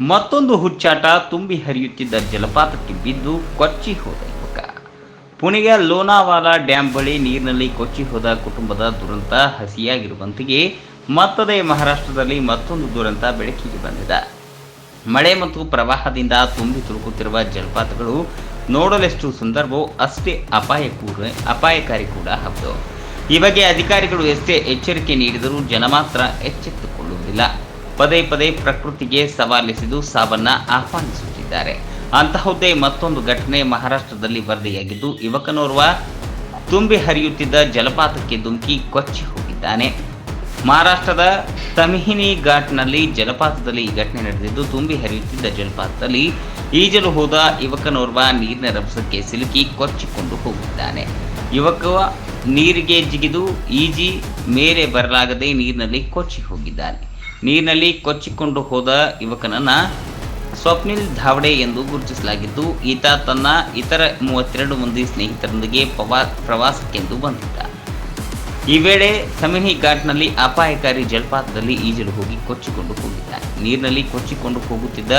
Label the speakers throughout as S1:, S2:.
S1: ಮತ್ತೊಂದು ಹುಚ್ಚಾಟ ತುಂಬಿ ಹರಿಯುತ್ತಿದ್ದ ಜಲಪಾತಕ್ಕೆ ಬಿದ್ದು ಕೊಚ್ಚಿ ಹೋದ ಯುವಕ. ಪುಣೆಯ ಲೋನಾವಾಲಾ ಡ್ಯಾಂ ಬಳಿ ನೀರಿನಲ್ಲಿ ಕೊಚ್ಚಿ ಹೋದ ಕುಟುಂಬದ ದುರಂತ ಹಸಿಯಾಗಿರುವಂತೆಯೇ ಮತ್ತದೇ ಮಹಾರಾಷ್ಟ್ರದಲ್ಲಿ ಮತ್ತೊಂದು ದುರಂತ ಬೆಳಕಿಗೆ ಬಂದಿದೆ. ಮಳೆ ಮತ್ತು ಪ್ರವಾಹದಿಂದ ತುಂಬಿ ತುಳುಕುತ್ತಿರುವ ಜಲಪಾತಗಳು ನೋಡಲೆಷ್ಟು ಸುಂದರವೋ ಅಷ್ಟೇ ಅಪಾಯ ಕೂಡ ಅಪಾಯಕಾರಿ ಕೂಡ ಹೌದು. ಈ ಬಗ್ಗೆ ಅಧಿಕಾರಿಗಳು ಎಷ್ಟೇ ಎಚ್ಚರಿಕೆ ನೀಡಿದರೂ ಜನ ಮಾತ್ರ ಎಚ್ಚೆತ್ತುಕೊಳ್ಳುವುದಿಲ್ಲ. ಪದೇ ಪದೇ ಪ್ರಕೃತಿಗೆ ಸವಾಲೆಸೆದು ಸಾವನ್ನ ಆಹ್ವಾನಿಸುತ್ತಿದ್ದಾರೆ. ಅಂತಹುದೇ ಮತ್ತೊಂದು ಘಟನೆ ಮಹಾರಾಷ್ಟ್ರದಲ್ಲಿ ವರದಿಯಾಗಿದ್ದು, ಯುವಕನೋರ್ವ ತುಂಬಿ ಹರಿಯುತ್ತಿದ್ದ ಜಲಪಾತಕ್ಕೆ ಧುಮುಕಿ ಕೊಚ್ಚಿ ಹೋಗಿದ್ದಾನೆ. ಮಹಾರಾಷ್ಟ್ರದ ತಮಿಹಿನಿ ಘಾಟ್ನಲ್ಲಿ ಜಲಪಾತದಲ್ಲಿ ಈ ಘಟನೆ ನಡೆದಿದ್ದು, ತುಂಬಿ ಹರಿಯುತ್ತಿದ್ದ ಜಲಪಾತದಲ್ಲಿ ಈಜಲು ಹೋದ ಯುವಕನೋರ್ವ ನೀರಿನ ರಭಸಕ್ಕೆ ಸಿಲುಕಿ ಕೊಚ್ಚಿಕೊಂಡು ಹೋಗಿದ್ದಾನೆ. ಯುವಕ ನೀರಿಗೆ ಜಿಗಿದು ಈಜಿ ಮೇಲೆ ಬರಲಾಗದೆ ನೀರಿನಲ್ಲಿ ಕೊಚ್ಚಿ ಹೋಗಿದ್ದಾನೆ. ನೀರಿನಲ್ಲಿ ಕೊಚ್ಚಿಕೊಂಡು ಹೋದ ಯುವಕನನ್ನು ಸ್ವಪ್ನಿಲ್ ಧಾವಡೆ ಎಂದು ಗುರುತಿಸಲಾಗಿದ್ದು, ಈತ ತನ್ನ ಇತರ ಮೂವತ್ತೆರಡು ಮಂದಿ ಸ್ನೇಹಿತರೊಂದಿಗೆ ಪವಾ ಪ್ರವಾಸಕ್ಕೆಂದು ಬಂದಿದ್ದ. ಈ ವೇಳೆ ಸಮಿನಿ ಘಾಟ್ನಲ್ಲಿ ಅಪಾಯಕಾರಿ ಜಲಪಾತದಲ್ಲಿ ಈಜಲು ಹೋಗಿ ಕೊಚ್ಚಿಕೊಂಡು ಹೋಗಿದ್ದ. ನೀರಿನಲ್ಲಿ ಕೊಚ್ಚಿಕೊಂಡು ಹೋಗುತ್ತಿದ್ದ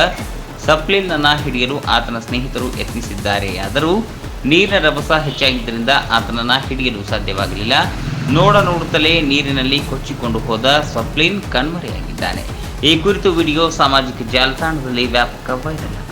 S1: ಸಪ್ಲಿಲ್ನನ್ನ ಹಿಡಿಯಲು ಆತನ ಸ್ನೇಹಿತರು ಯತ್ನಿಸಿದ್ದಾರೆ ಆದರೂ ನೀರಿನ ರಭಸ ಹೆಚ್ಚಾಗಿದ್ದರಿಂದ ಆತನನ್ನು ಹಿಡಿಯಲು ಸಾಧ್ಯವಾಗಲಿಲ್ಲ. ನೋಡ ನೋಡುತ್ತಲೇ ನೀರಿನಲ್ಲಿ ಕೊಚ್ಚಿಕೊಂಡು ಹೋದ ಸಪ್ಲಿನ್ ಕಣ್ಮರೆಯಾಗಿದ್ದಾನೆ. ಈ ಕುರಿತು ವಿಡಿಯೋ ಸಾಮಾಜಿಕ ಜಾಲತಾಣದಲ್ಲಿ ವ್ಯಾಪಕ ವೈರಲ್